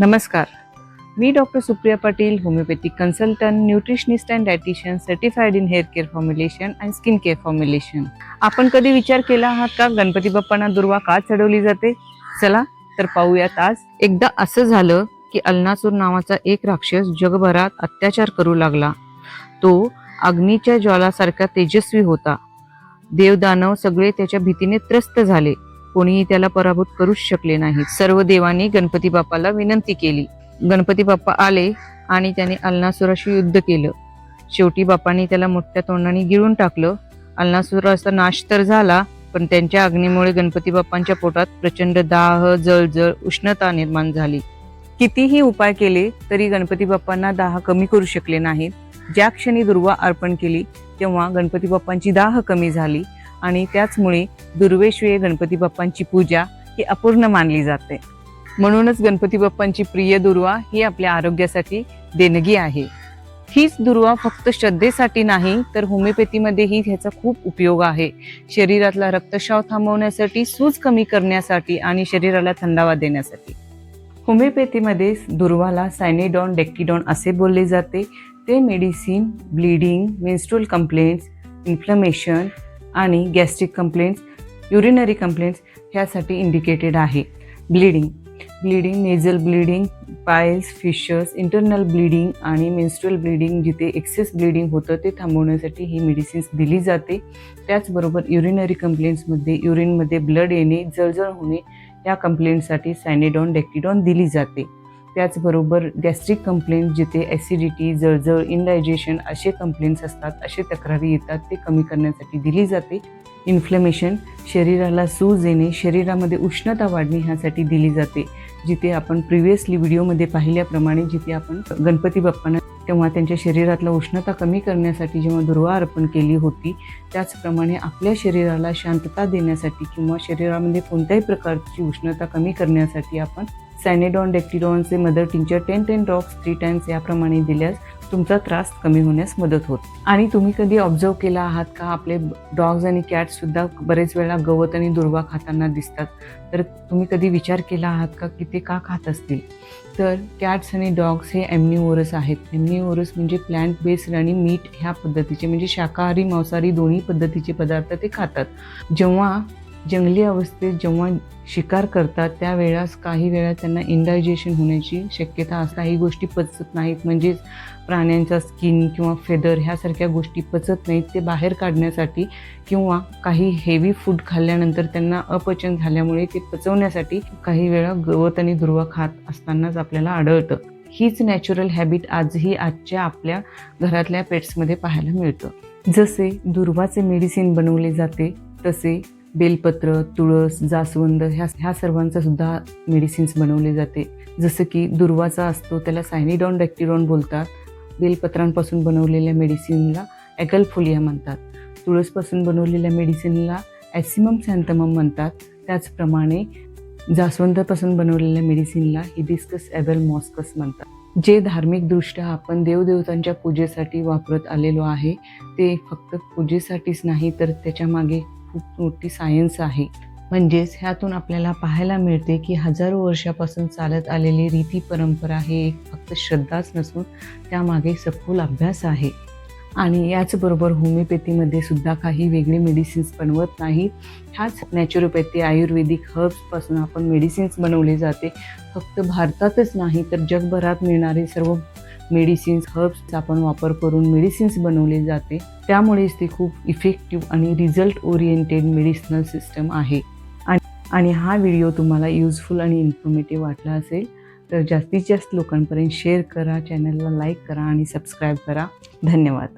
नमस्कार. मी doctor Supriya Patil homeopathic consultant nutritionist and dietitian certified in hair care formulation and skin care formulation. आपण कधी विचार केला आहात का? गणपती बाप्पांना दुर्वा का चढवली जाते? चला तर पाहूयात आज. एकदा असं झालं की अल्नासूर नावाचा एक राक्षस जगभरात अत्याचार करू लागला. तो अग्नीच्या ज्वालासारखा तेजस्वी होता. देवदानव सगळे त्याच्या भीतीने त्रस्त झाले. कोणीही त्याला पराभूत करूच शकले नाहीत. सर्व देवांनी गणपती बाप्पाला विनंती केली. गणपती बाप्पा आले आणि त्याने अल्नासुराशी युद्ध केलं. शेवटी बाप्पांनी त्याला मोठ्या तोंडाने गिळून टाकलं. अल्नासुराचा नाश तर झाला पण त्यांच्या अग्नीमुळे गणपती बाप्पांच्या पोटात प्रचंड दाह जळजळ उष्णता निर्माण झाली. कितीही उपाय केले तरी गणपती बाप्पांना दाह कमी करू शकले नाहीत. ज्या क्षणी दुर्वा अर्पण केली तेव्हा गणपती बाप्पांची दाह कमी झाली. आणि त्याचमुळे दुर्वेश्वय गणपती बाप्पांची पूजा ही अपूर्ण मानली जाते. म्हणूनच गणपती बाप्पांची प्रिय दुर्वा ही आपल्या आरोग्यासाठी देणगी आहे. हीच दुर्वा फक्त श्रद्धेसाठी नाही तर होमिओपॅथीमध्येही ह्याचा खूप उपयोग आहे. शरीरातला रक्तस्राव थांबवण्यासाठी सूज कमी करण्यासाठी आणि शरीराला थंडावा देण्यासाठी. होमिओपॅथीमध्ये दुर्वाला सायनेडॉन डेक्टिडॉन असे बोलले जाते. ते medicine bleeding menstrual complaints inflammation आणि गॅस्ट्रिक कंप्लेंट्स युरिनरी कंप्लेंट्स ह्यासाठी इंडिकेटेड आहे. Bleeding bleeding nasal bleeding piles fissures internal bleeding आणि मेन्स्ट्रुअल ब्लिडिंग जिथे एक्सेस ब्लिडिंग होतं ते थांबवण्यासाठी ही मेडिसिन्स दिली जाते. त्याचबरोबर युरिनरी कंप्लेंट्समध्ये युरिनमध्ये ब्लड येणे जळजळ होणे या कंप्लेंटसाठी सॅनेडॉन डेक्टिडॉन दिली जाते. त्याचबरोबर गॅस्ट्रिक कंप्लेंट जिथे ॲसिडिटी जळजळ इनडायजेशन असे कंप्लेंट्स असतात असे तक्रारी येतात ते कमी करण्यासाठी दिली जाते. इन्फ्लमेशन शरीराला सूज येणे शरीरामध्ये उष्णता वाढणे ह्यासाठी दिली जाते जिथे आपण प्रिव्हियसली व्हिडिओमध्ये पाहिल्याप्रमाणे जिथे आपण गणपती बाप्पांना तेव्हा त्यांच्या शरीरातला उष्णता कमी करण्यासाठी जेव्हा दुर्वा अर्पण केली होती त्याचप्रमाणे आपल्या शरीराला शांतता देण्यासाठी किंवा शरीरामध्ये कोणत्याही प्रकारची उष्णता कमी करण्यासाठी आपण सॅनेडॉन डेक्टिडॉनचे mother tincture ten ten drops three times याप्रमाणे दिल्यास तुमचा त्रास कमी होण्यास मदत होत. आणि तुम्ही कधी ऑब्झर्व केला आहात का? आपले डॉग्स आणि कॅट्ससुद्धा बरेच वेळा गवत आणि दुर्वा खाताना दिसतात. तर तुम्ही कधी विचार केला आहात का की ते का खात असतील? तर कॅट्स आणि डॉग्स हे ॲम्निओरस आहेत. ॲम्निओरस म्हणजे प्लॅन्ट बेस्ड आणि मीठ ह्या पद्धतीचे म्हणजे शाकाहारी मांसाहारी दोन्ही पद्धतीचे पदार्थ ते खातात. जेव्हा जंगली अवस्थेत जेव्हा शिकार करतात त्यावेळेस काही वेळा त्यांना इंडायजेशन होण्याची शक्यता असता काही गोष्टी पचत नाहीत. म्हणजेच प्राण्यांचा स्किन किंवा फेदर ह्यासारख्या गोष्टी पचत नाहीत. ते बाहेर काढण्यासाठी किंवा काही हेवी फूड खाल्ल्यानंतर त्यांना अपचन झाल्यामुळे ते पचवण्यासाठी काही वेळा गवत आणि दुर्वा खात असतानाच आपल्याला आढळतं. हीच नॅचरल हॅबिट आजही आजच्या आपल्या घरातल्या पेट्समध्ये पाहायला मिळतं. जसे दुर्वाचे मेडिसिन बनवले जाते तसे बेलपत्र तुळस जास्वंद ह्या ह्या सर्वांचं सुद्धा मेडिसिन्स बनवले जाते. जसं की दुर्वाचा असतो त्याला सायनिडॉन डॅक्टिडॉन बोलतात. बेलपत्रांपासून बनवलेल्या मेडिसिनला ॲगलफोलिया म्हणतात. तुळसपासून बनवलेल्या मेडिसिनला ॲसिमम सॅन्थमम म्हणतात. त्याचप्रमाणे जास्वंदापासून बनवलेल्या मेडिसिनला हिबिस्कस ॲबल मॉस्कस म्हणतात. जे धार्मिकदृष्ट्या आपण देवदेवतांच्या पूजेसाठी वापरत आलेलो आहे ते फक्त पूजेसाठीच नाही तर त्याच्यामागे खूप मोठी सायन्स आहे. म्हणजेच ह्यातून आपल्याला पाहायला मिळते की हजारो वर्षापासून चालत आलेली रीती परंपरा हे एक फक्त श्रद्धाच नसून त्यामागे सखोल अभ्यास आहे. आणि याचबरोबर होमिओपॅथीमध्ये सुद्धा काही वेगळे मेडिसिन्स बनवत नाही. ह्याच नॅचरोपॅथी आयुर्वेदिक हर्ब्सपासून आपण मेडिसिन्स बनवले जाते. फक्त भारतातच नाही तर जगभरात मिळणारे सर्व मेडिसिन्स हर्ब्सचा आपण वापर करून मेडिसिन्स बनवले जाते. त्यामुळेच ते खूप इफेक्टिव्ह आणि रिझल्ट ओरिएंटेड मेडिसिनल सिस्टम आहे. आणि आणि हा व्हिडिओ तुम्हाला युजफुल आणि इन्फॉर्मेटिव्ह वाटला असेल तर जास्तीत जास्त लोकांपर्यंत शेअर करा चॅनलला लाईक करा आणि सबस्क्राईब करा. धन्यवाद.